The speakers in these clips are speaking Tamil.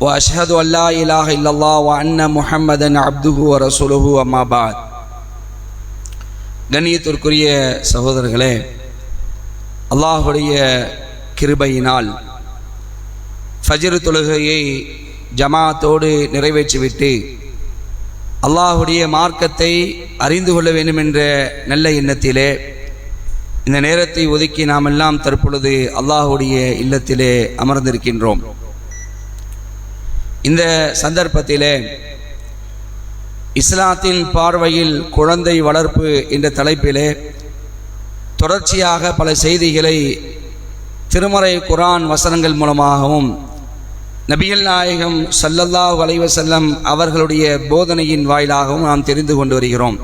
واشهد ان لا اله الا الله وان محمدا عبده ورسوله اما بعد கண்ணியத்திற்குரிய சகோதரர்களே அல்லாஹுடைய கிருபையினால் ஃபஜ்ர் தொழுகையை ஜமாத்தோடு நிறைவேற்றிவிட்டு அல்லாஹுடைய மார்க்கத்தை அறிந்து கொள்ள வேண்டும் என்ற நல்ல எண்ணத்திலே இந்த நேரத்தை ஒதுக்கி நாம் எல்லாம் தற்பொழுது அல்லாஹுடைய இல்லத்திலே அமர்ந்திருக்கின்றோம் இந்த சந்தர்ப்பத்திலே இஸ்லாத்தின் பார்வையில் குழந்தை வளர்ப்பு என்ற தலைப்பிலே தொடர்ச்சியாக பல செய்திகளை திருமறை குரான் வசனங்கள் மூலமாகவும் நபிகள் நாயகம் சல்லல்லாஹ் அலைவசல்லம் அவர்களுடைய போதனையின் வாயிலாகவும் நாம் தெரிந்து கொண்டு வருகிறோம்.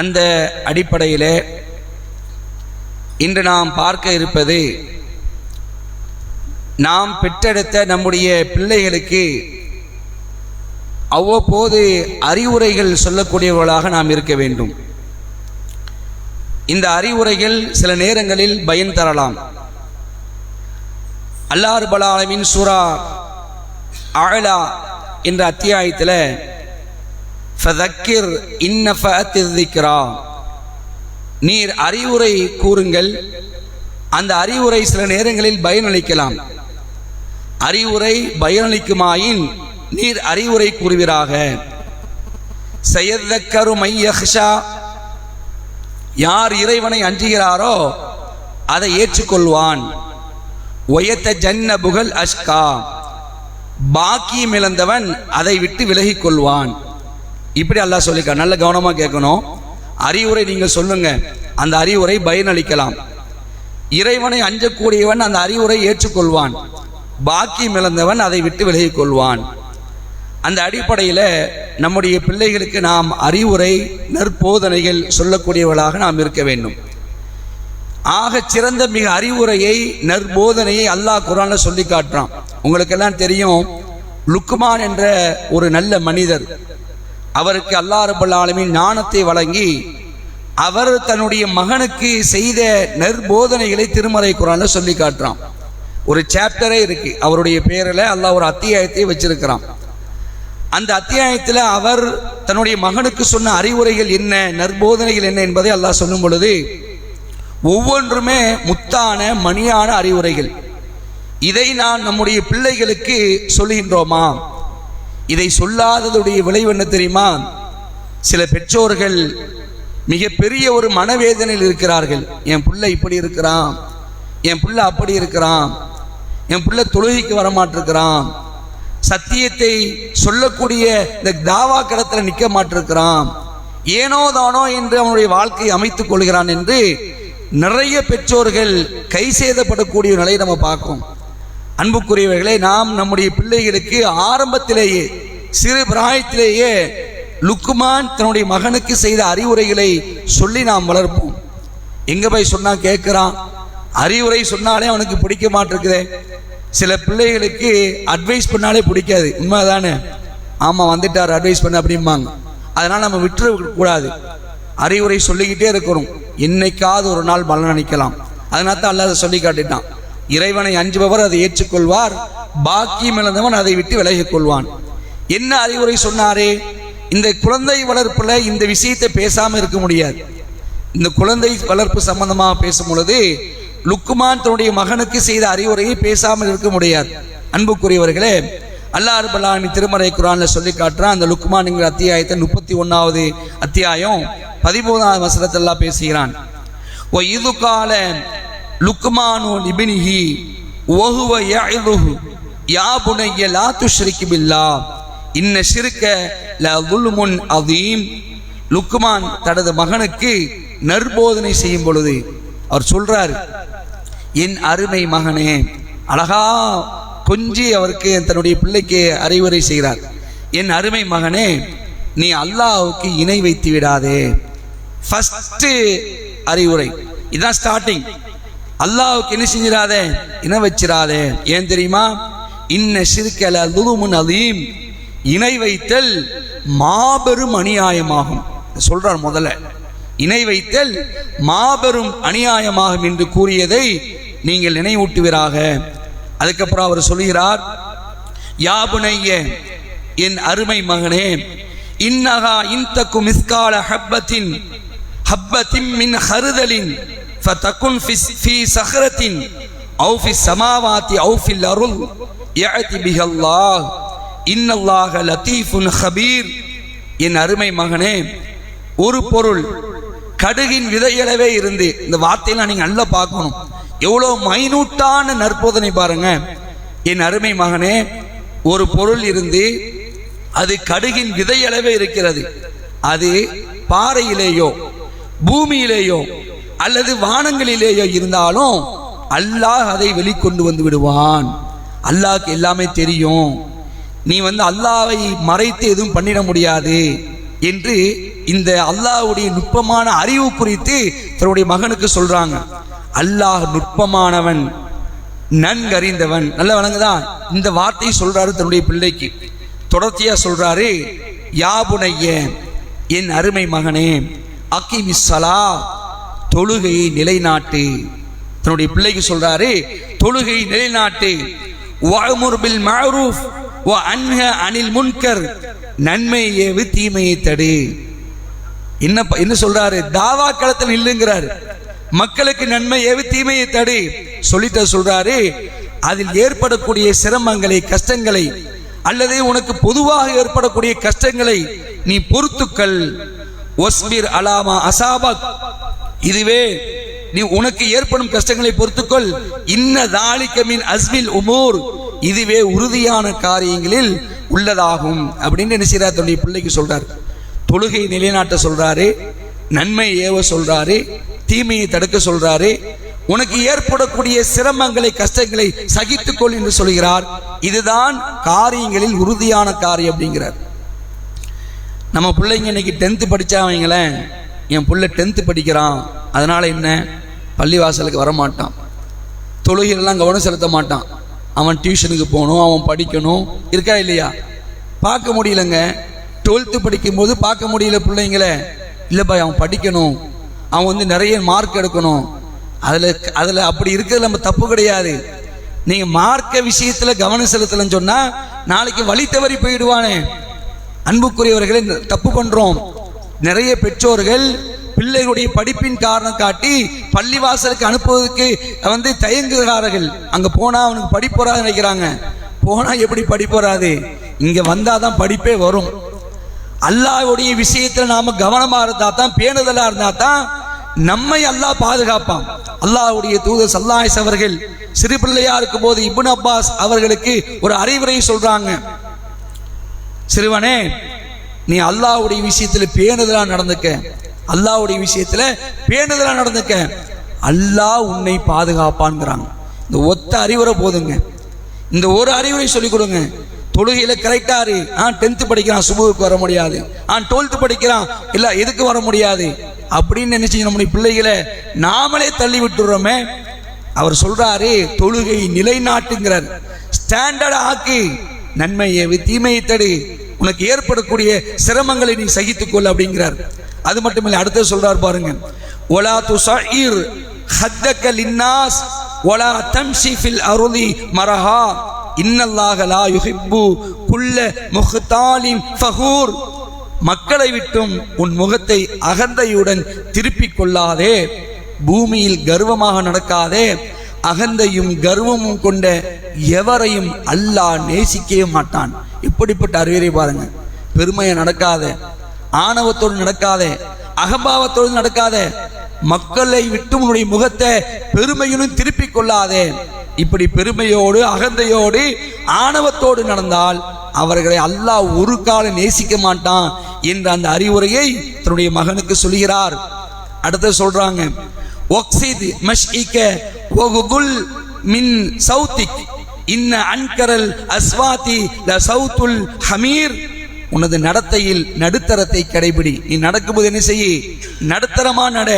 அந்த அடிப்படையிலே இன்று நாம் பார்க்க இருப்பது நாம் பெற்றெடுத்த நம்முடைய பிள்ளைகளுக்கு அவ்வப்போது அறிவுரைகள் சொல்லக்கூடியவர்களாக நாம் இருக்க வேண்டும். இந்த அறிவுரைகள் சில நேரங்களில் பயன் தரலாம். அல்லாறு பலாலமின் சூரா அழலா என்ற அத்தியாயத்தில் ஃபதக்கிர் இன்னஃபத்திக்கிறா நீர் அறிவுரை கூறுங்கள். அந்த அறிவுரை சில நேரங்களில் பயனளிக்கலாம். அறிவுரை பயனளிக்குமாயின் நீர் அறிவுரை கூறுவீராக. செயதக்கரு மையஹ்ஷா யார் இறைவனை அஞ்சுகிறாரோ அதை ஏற்றுக்கொள்வான். ஒயத்த ஜன்ன புகழ் அஷ்கா. பாக்கியம் இழந்தவன் அதை விட்டு விலகிக் கொள்வான். இப்படி அல்லாஹ் சொல்லிக்க நல்ல கவனமாக கேட்கணும். அறிவுரை நீங்கள் சொல்லுங்க. அந்த அறிவுரை பயனளிக்கலாம். இறைவனை அஞ்சக்கூடியவன் அந்த அறிவுரை ஏற்றுக்கொள்வான். பாக்கியம் இழந்தவன் அதை விட்டு விலகிக் கொள்வான். அந்த அடிப்படையில் நம்முடைய பிள்ளைகளுக்கு நாம் அறிவுரை நற்போதனைகள் சொல்லக்கூடியவர்களாக நாம் இருக்க வேண்டும். ஆகச் சிறந்த மிக அறிவுரையை நற்போதனையை அல்லாஹ் குரான்ல சொல்லி காட்டுறான். உங்களுக்கெல்லாம் தெரியும் லுக்குமான் என்ற ஒரு நல்ல மனிதர் அவருக்கு அல்லாஹ் ரபுல் ஆலமின் ஞானத்தை வழங்கி அவர் தன்னுடைய மகனுக்கு செய்த நற்போதனைகளை திருமறை குரான்ல சொல்லி காட்டுறான். ஒரு சாப்டரே இருக்கு. அவருடைய பேரில் அல்லாஹ் ஒரு அத்தியாயத்தை வச்சிருக்கிறான். அந்த அத்தியாயத்தில் அவர் தன்னுடைய மகனுக்கு சொன்ன அறிவுரைகள் என்ன நற்போதனைகள் என்ன என்பதை அல்லாஹ் சொல்லும் பொழுது ஒவ்வொன்றுமே முத்தான மணியான அறிவுரைகள். இதை நான் நம்முடைய பிள்ளைகளுக்கு சொல்லுகின்றோமா இதை சொல்லாததுடைய விளைவு என்ன தெரியுமா? சில பெற்றோர்கள் மிகப்பெரிய ஒரு மனவேதனையில் இருக்கிறார்கள். என் பிள்ளை இப்படி இருக்கிறான் என் பிள்ளை அப்படி இருக்கிறான் என் பிள்ளை தொழுகைக்கு வரமாட்டிருக்கிறான். சத்தியத்தை சொல்லக்கூடிய இந்த தாவா கடத்தில் நிற்க மாட்டிருக்கிறான். ஏனோ தானோ என்று அவனுடைய வாழ்க்கையை அமைத்துக் கொள்கிறான் என்று நிறைய பெற்றோர்கள் கை சேதப்படக்கூடிய நிலையை நம்ம பார்க்கும் அன்புக்குரியவர்களே நாம் நம்முடைய பிள்ளைகளுக்கு ஆரம்பத்திலேயே சிறு பிராயத்திலேயே லுக்குமான் தன்னுடைய மகனுக்கு செய்த அறிவுரைகளை சொல்லி நாம் வளர்ப்போம். எங்க போய் சொன்னா கேட்கிறான் அறிவுரை சொன்னாலே அவனுக்கு பிடிக்க மாட்டிருக்குதே. சில பிள்ளைகளுக்கு அட்வைஸ் பண்ணாலே பிடிக்காது. உண்மைதானே? ஆமா வந்துட்டார் அட்வைஸ் பண்ண அப்படிம்பாங்க. அதனால நம்ம விட்டுற கூடாது அறிவுரை சொல்லிக்கிட்டே இருக்கிறோம் என்னைக்காவது ஒரு நாள் பலன் அளிக்கலாம். அதனால தான் அல்லாத சொல்லி காட்டிட்டான். இறைவனை அஞ்சுபவர் அதை ஏற்றுக்கொள்வார். பாக்கியம் இழந்தவன் அதை விட்டு விலகிக் கொள்வான். என்ன அறிவுரை சொன்னாரே? இந்த குழந்தை வளர்ப்புல இந்த விஷயத்தை பேசாம இருக்க முடியாது. இந்த குழந்தை வளர்ப்பு சம்பந்தமாக பேசும் பொழுது லுக்குமான் தன்னுடைய மகனுக்கு செய்த அறிவுரையை பேசாமல் இருக்க முடியாது. அன்புக்குரியவர்களே அல்லாஹ் ரபுல்லாமி திருமறை குரான்ல சொல்லி காட்டுறான். அந்த லுக்குமான்ங்கிற அத்தியாயத்தை முப்பத்தி ஒன்னாவது அத்தியாயம் பதிமூணாவது வசனத்தெல்லாம் பேசுகிறான். ஓ இது கால லுக்குமானு நிபினிஹி ஒஹுவ யஇதுஹு யா புனைய லா துஷ்ரிக்கு பில்லா இன்ன சிறுக்க ல துல்முன் அதீம் லுக்குமான் தனது மகனுக்கு நற்போதனை செய்யும் பொழுது அவர் சொல்றாரு என் அருமை மகனே அழகா கொஞ்சி அவருக்கு தன்னுடைய பிள்ளைக்கு அறிவுரை செய்கிறார். என் அருமை மகனே நீ அல்லாவுக்கு இணை வைத்து விடாதே. ஃபஸ்ட்டு அறிவுரை. இதான் ஸ்டார்டிங் அல்லாவுக்கு என்ன செஞ்சிடாதே இணை வச்சிடாதே. ஏன் தெரியுமா? இன்ன சிறுக்கல லுலுமுன் அலீம் இணை வைத்தல் மாபெரும் அநியாயமாகும். சொல்றார் முதல்ல. இணை வைத்தல் மாபெரும் அநியாயமாகும் என்று கூறியதை நீங்கள் நினைவூட்டுவீராக. அதுக்கப்புறம் அவர் சொல்கிறார் யாபுனைய என் அருமை மகனே இன்னகா இன்தக்கு மிஸ்கால ஹப்பத்தின் ஹப்பத்தின் மின் ஹருதலின் ஃபதகுன் ஃபிஸ் ஃபி சஹரத்தின் அவு ஃபி சமாவாத்தி அவு ஃபில் அருள் யஅதி பிஹல்லாஹ். இன்னல்லாஹ லத்தீஃபுன் ஹபீர். என் அருமை மகனே ஒரு பொருள் கடுகின் விதையளவே இருந்து இந்த வார்த்தையெல்லாம் நீங்கள் நல்லா பார்க்கணும். எவ்வளோ மைனூட்டான நற்போதனை பாருங்க. என் அருமை மகனே ஒரு பொருள் இருந்து அது கடுகின் விதையளவே இருக்கிறது. அது பாறையிலேயோ பூமியிலேயோ அல்லது வானங்களிலேயோ இருந்தாலும் அல்லாஹ் அதை வெளிக்கொண்டு வந்து விடுவான். அல்லாஹ்க்கு எல்லாமே தெரியும். நீ வந்து அல்லாவை மறைத்து எதுவும் பண்ணிட முடியாது என்று இந்த அல்லாஹ்வுடைய நுட்பமான அறிவு குறித்து தன்னுடைய மகனுக்கு சொல்றாங்க. அல்லாஹ் நுட்பமானவன் நன்கறிந்தவன். நல்ல வணங்குதான் இந்த வார்த்தையை சொல்றாரு தன்னுடைய பிள்ளைக்கு. தொடர்ச்சியா சொல்றாரு யாபுனைய என் அருமை மகனே அக்கிமிஸ்ஸலா தொழுகையை நிலைநாட்டு. தன்னுடைய பிள்ளைக்கு சொல்றாரு தொழுகையை நிலைநாட்டு. வஅமுர் பில் மஅரூஃப் ஓ அன்ஹ அனில் முன்கர். நன்மை ஏவு தீமையை தடு. என்ன என்ன சொல்றாரு? தாவா களத்தில் இல்லைங்கிறாரு. மக்களுக்கு நன்மை ஏவி தீமையை தடு. சொல்லிட்ட சொல்றாரு அதில் ஏற்படக்கூடிய சிரமங்களை கஷ்டங்களை அல்லது உனக்கு பொதுவாக ஏற்படக்கூடிய கஷ்டங்களை நீ பொறுத்துக்கள் ஒஸ்பிர் அலாமா அசாபக். இதுவே நீ உனக்கு ஏற்படும் கஷ்டங்களை பொறுத்துக்கொள். இன்ன தாலிக்கமின் அஸ்மில் உமூர். இதுவே உறுதியான காரியங்களில் உள்ளதாகும். அப்படின்னு என்ன தன்னுடைய பிள்ளைக்கு சொல்றார். தொழுகை நிலைநாட்ட சொல்றாரு. நன்மை ஏவ சொல்றாரு. தீமையை தடுக்க சொல்றாரு. உனக்கு ஏற்படக்கூடிய சிரமங்களை கஷ்டங்களை சகித்துக்கொள் என்று சொல்கிறார். இதுதான் காரியங்களில் உறுதியான காரியம் அப்படிங்கிறார். நம்ம பிள்ளைங்க இன்னைக்கு டென்த்து படிச்சாவங்களேன் என் பிள்ளை டென்த்து படிக்கிறான். அதனால் என்ன? பள்ளிவாசலுக்கு வரமாட்டான். தொழுகையெல்லாம் கவனம் செலுத்த மாட்டான். அவன் டியூஷனுக்கு போகணும் அவன் படிக்கணும். இருக்கா இல்லையா? பார்க்க முடியலங்க. டுவெல்த்து படிக்கும்போது பார்க்க முடியல பிள்ளைங்கள. இல்லைப்பா அவன் படிக்கணும். அவன் வந்து நிறைய மார்க் எடுக்கணும். அதில் அதில் அப்படி இருக்கிறது நம்ம தப்பு கிடையாது. நீங்கள் மார்க்க விஷயத்தில் கவனம் செலுத்தலைன்னு சொன்னால் நாளைக்கு வழி தவறி போயிடுவானே. அன்புக்குரியவர்களை தப்பு பண்ணுறோம் நிறைய பெற்றோர்கள் பிள்ளைகளுடைய படிப்பின் காரணம் காட்டி பள்ளிவாசலுக்கு அனுப்புவதற்கு வந்து தயங்குகிறார்கள். அங்கே போனால் அவனுக்கு படிப்போறாது நினைக்கிறாங்க. போனால் எப்படி படிப்போறாது வந்தால் தான் படிப்பே வரும். அல்லாவுடைய விஷயத்தில் நாம் கவனமாக இருந்தால் தான் பேணுதலாக இருந்தால் தான் நம்மை அல்லாஹ் பாதுகாப்பான். அல்லாஹ்வுடைய தூதர் சல்லாஹ் அவர்கள் சிறு பிள்ளையா இருக்கும் போது இபுன் அப்பாஸ் அவர்களுக்கு ஒரு அறிவுரை சொல்றாங்க. சிறுவனே நீ அல்லாஹ்வுடைய விஷயத்துல பேணுதலா நடந்துக்க. அல்லாஹ்வுடைய விஷயத்துல பேணுதலா நடந்துக்க. அல்லாஹ் உன்னை பாதுகாப்பான்ங்கிறாங்க இந்த ஒத்த அறிவுரை போதுங்க. இந்த ஒரு அறிவுரை சொல்லிக் கொடுங்க. தொழுகையில் கரெக்டாக இரு. ஆ டென்த்து படிக்கிறான் சுபுவுக்கு வர முடியாது. ஆ டுவெல்த்து படிக்கிறான் இல்லை எதுக்கு வர முடியாது? அப்படின்னு நினைச்சு நம்முடைய பிள்ளைகளை நாமளே தள்ளி விட்டுறோமே. அவர் சொல்றாரு தொழுகை நிலைநாட்டுங்கிறார். ஸ்டாண்டர்ட் ஆக்கி நன்மையை தீமையை தடு. உனக்கு ஏற்படக்கூடிய சிரமங்களை நீ சகித்துக்கொள் அப்படிங்கிறார். அது மட்டும் இல்லை அடுத்தது சொல்றார் பாருங்க. ஒலா துசாயிர் ஹத்தக்க லின்னாஸ் ஒலா தம்ஷி ஃபில் அருளி மரஹா. இன்னல்லாஹ லா யுஹிப்பு குல்ல முஹ்தாலின் ஃபஹூர். மக்களை விட்டும் உன் முகத்தை அகந்தையுடன் திருப்பிக் கொள்ளாதே. பூமியில் கர்வமாக நடக்காதே. அகந்தையும் கர்வமும் கொண்ட எவரையும் அல்லாஹ் நேசிக்கவே மாட்டான். இப்படிப்பட்ட அறிவுரை பாருங்க. பெருமையை நடக்காத. ஆணவத்தோடு நடக்காத. அகம்பாவத்தோடு நடக்காத. மக்களை விட்டு உன்னுடைய முகத்தை பெருமையிலும் திருப்பிக் கொள்ளாதே. இப்படி பெருமையோடு அகந்தையோடு ஆணவத்தோடு நடந்தால் அவர்களை அல்லாஹ் ஒரு காலம் நேசிக்க மாட்டான் என்ற அந்த அறிவுரையை தன்னுடைய மகனுக்கு சொல்கிறார். அடுத்து சொல்றாங்க ஒக்சித் மஷ்இக வகுதுல் மின் சௌத்திக். இன்ன அன்கரல் அஸ்வாதி ல சவுத்துல் ஹமீர். உனது நடத்தையில் நடுத்தரத்தை கடைபிடி. நீ நடக்கும்போது என்ன செய்ய? நடுத்தரமா நட.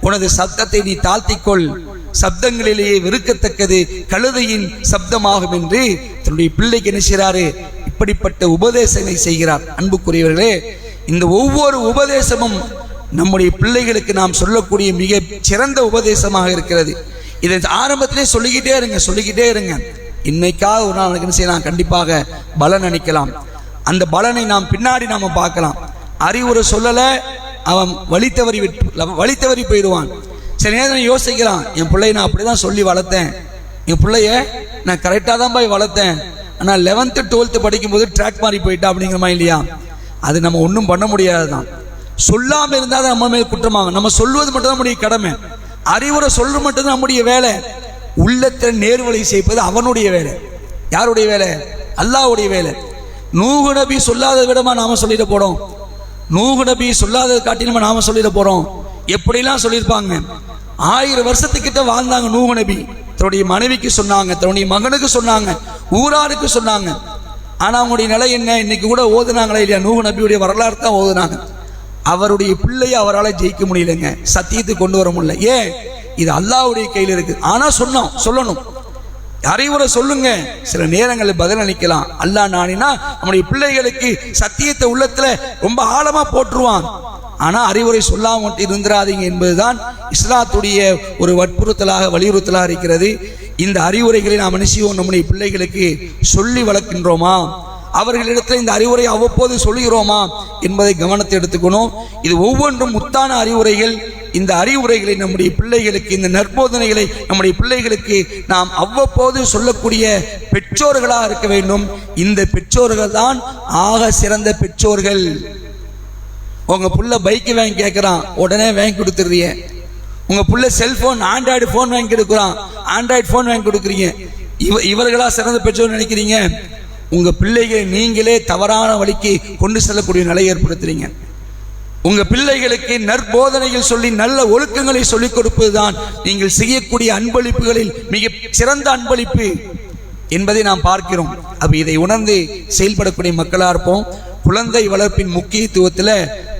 உனது சத்தத்தை நீ தாழ்த்திக்கொள். சப்தங்களிலேயே வெறுக்கத்தக்கது கழுதையின் சப்தமாகும் என்று தன்னுடைய பிள்ளைக்கு என்ன செய்கிறாரு? இப்படிப்பட்ட உபதேசங்களை செய்கிறார். அன்புக்குரியவர்களே இந்த ஒவ்வொரு உபதேசமும் நம்முடைய பிள்ளைகளுக்கு நாம் சொல்லக்கூடிய மிக சிறந்த உபதேசமாக இருக்கிறது. இதை ஆரம்பத்திலே சொல்லிக்கிட்டே இருங்க சொல்லிக்கிட்டே இருங்க. இன்னைக்காவது ஒரு நாள் என்ன செய்யலாம்? கண்டிப்பாக பலன் அளிக்கலாம். அந்த பலனை நாம் பின்னாடி நாம் பார்க்கலாம். அறிவுரை சொல்லலை அவன் வழித்தவறி தவறி விட்டு வழி போயிடுவான். சில நேரம் யோசிக்கிறான் என் பிள்ளைய நான் அப்படிதான் சொல்லி வளர்த்தேன். என் பிள்ளைய நான் கரெக்டாக தான் போய் வளர்த்தேன். ஆனால் லெவன்த்து டுவெல்த்து படிக்கும்போது ட்ராக் மாறி போயிட்டா அப்படிங்கிற மாதிரி இல்லையா? அது நம்ம ஒன்றும் பண்ண முடியாது தான் சொல்லாமல் இருந்தால் தான் நம்ம மேல் குற்றமாகும் நம்ம சொல்வது மட்டும் தான் நம்முடைய கடமை. அறிவுரை சொல்றது மட்டும் தான் நம்முடைய வேலை. உள்ளத்தில் நேர்வழி செய்வது அவனுடைய வேலை. யாருடைய வேலை? அல்லாவுடைய வேலை. நூகு நபி சொல்லாத விடமா நாம சொல்லிட போறோம். நூகு நபி சொல்லாதது காட்டிலுமா நாம சொல்லிட போறோம். எப்படிலாம் சொல்லியிருப்பாங்க? ஆயிரம் வருஷத்துக்கிட்ட வாழ்ந்தாங்க நூக நபி. தன்னுடைய மனைவிக்கு சொன்னாங்க தன்னுடைய மகனுக்கு சொன்னாங்க ஊராருக்கு சொன்னாங்க. ஆனால் அவங்களுடைய நிலை என்ன? இன்னைக்கு கூட ஓதுனாங்களே இல்லையா? நூக நபியுடைய வரலாறு தான் ஓதுனாங்க. அவருடைய பிள்ளையை அவரால் ஜெயிக்க முடியலைங்க. சத்தியத்தை கொண்டு வர முடியல. ஏன்? இது அல்லாவுடைய கையில் இருக்குது ஆனால் சொன்னோம் சொல்லணும். அறிவுரை சொல்லுங்க. சில நேரங்களில் பதில் அளிக்கலாம். அல்லா நானினா நம்முடைய பிள்ளைகளுக்கு சத்தியத்தை உள்ளத்துல ரொம்ப ஆழமா போட்டுருவான் ஆனா அறிவுரை சொல்லாம மட்டும் இருந்துராதீங்க என்பதுதான் இஸ்லாத்துடைய ஒரு வற்புறுத்தலாக வலியுறுத்தலாக இருக்கிறது. இந்த அறிவுரைகளை நாம் என்ன நம்முடைய பிள்ளைகளுக்கு சொல்லி வளர்க்கின்றோமா? அவர்களிடத்தில் இந்த அறிவுரை அவ்வப்போது சொல்லுகிறோமா என்பதை கவனத்தை எடுத்துக்கணும். இது ஒவ்வொன்றும் முத்தான அறிவுரைகள். இந்த அறிவுரைகளை நம்முடைய பிள்ளைகளுக்கு இந்த நற்போதனைகளை நம்முடைய பிள்ளைகளுக்கு நாம் அவ்வப்போது சொல்லக்கூடிய பெற்றோர்களாக இருக்க வேண்டும். இந்த பெற்றோர்கள் தான் ஆக சிறந்த பெற்றோர்கள். உங்கள் புள்ள பைக்கு வாங்கி கேட்குறான் உடனே வாங்கி கொடுத்துருறீங்க உங்கள் புள்ள செல்ஃபோன் ஆண்ட்ராய்டு ஃபோன் வாங்கி கொடுக்குறான் ஆண்ட்ராய்டு ஃபோன் வாங்கி கொடுக்குறீங்க. இவ இவர்களாக சிறந்த பெற்றோர் நினைக்கிறீங்க? உங்கள் பிள்ளைகளை நீங்களே தவறான வழிக்கு கொண்டு செல்லக்கூடிய நிலை ஏற்படுத்துறீங்க. உங்கள் பிள்ளைகளுக்கு நற்போதனைகள் சொல்லி நல்ல ஒழுக்கங்களை சொல்லிக் கொடுப்பதுதான் நீங்கள் செய்யக்கூடிய அன்பளிப்புகளில் மிக சிறந்த அன்பளிப்பு என்பதை நாம் பார்க்கிறோம். அப்போ இதை உணர்ந்து செயல்படக்கூடிய மக்களாக இருப்போம். குழந்தை வளர்ப்பின் முக்கியத்துவத்தில்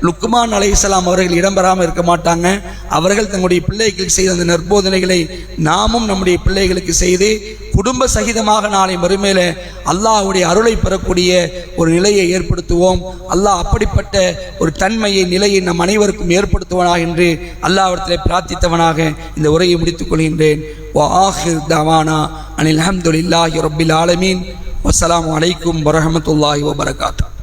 லுக்மான் அலைஹிஸ்ஸலாம் அவர்கள் இடம்பெறாமல் இருக்க மாட்டாங்க. அவர்கள் தங்களுடைய பிள்ளைகளுக்கு செய்த அந்த நற்போதனைகளை நாமும் நம்முடைய பிள்ளைகளுக்கு செய்து குடும்ப சகிதமாக நாளை மறுமையில் அல்லாஹுடைய அருளை பெறக்கூடிய ஒரு நிலையை ஏற்படுத்துவோம். அல்லாஹ் அப்படிப்பட்ட ஒரு தன்மையை நிலையை நம் அனைவருக்கும் ஏற்படுத்துவனாக என்று அல்லாஹ்விடத்தில் பிரார்த்தித்தவனாக இந்த உரையை முடித்துக் கொள்கின்றேன். தவானா அனில் அஹமதுல்லாஹி ரபில் ஆலமீன். வஸ்ஸலாமு அலைக்கும் வரமத்துல்லாஹி வபரகாத்தா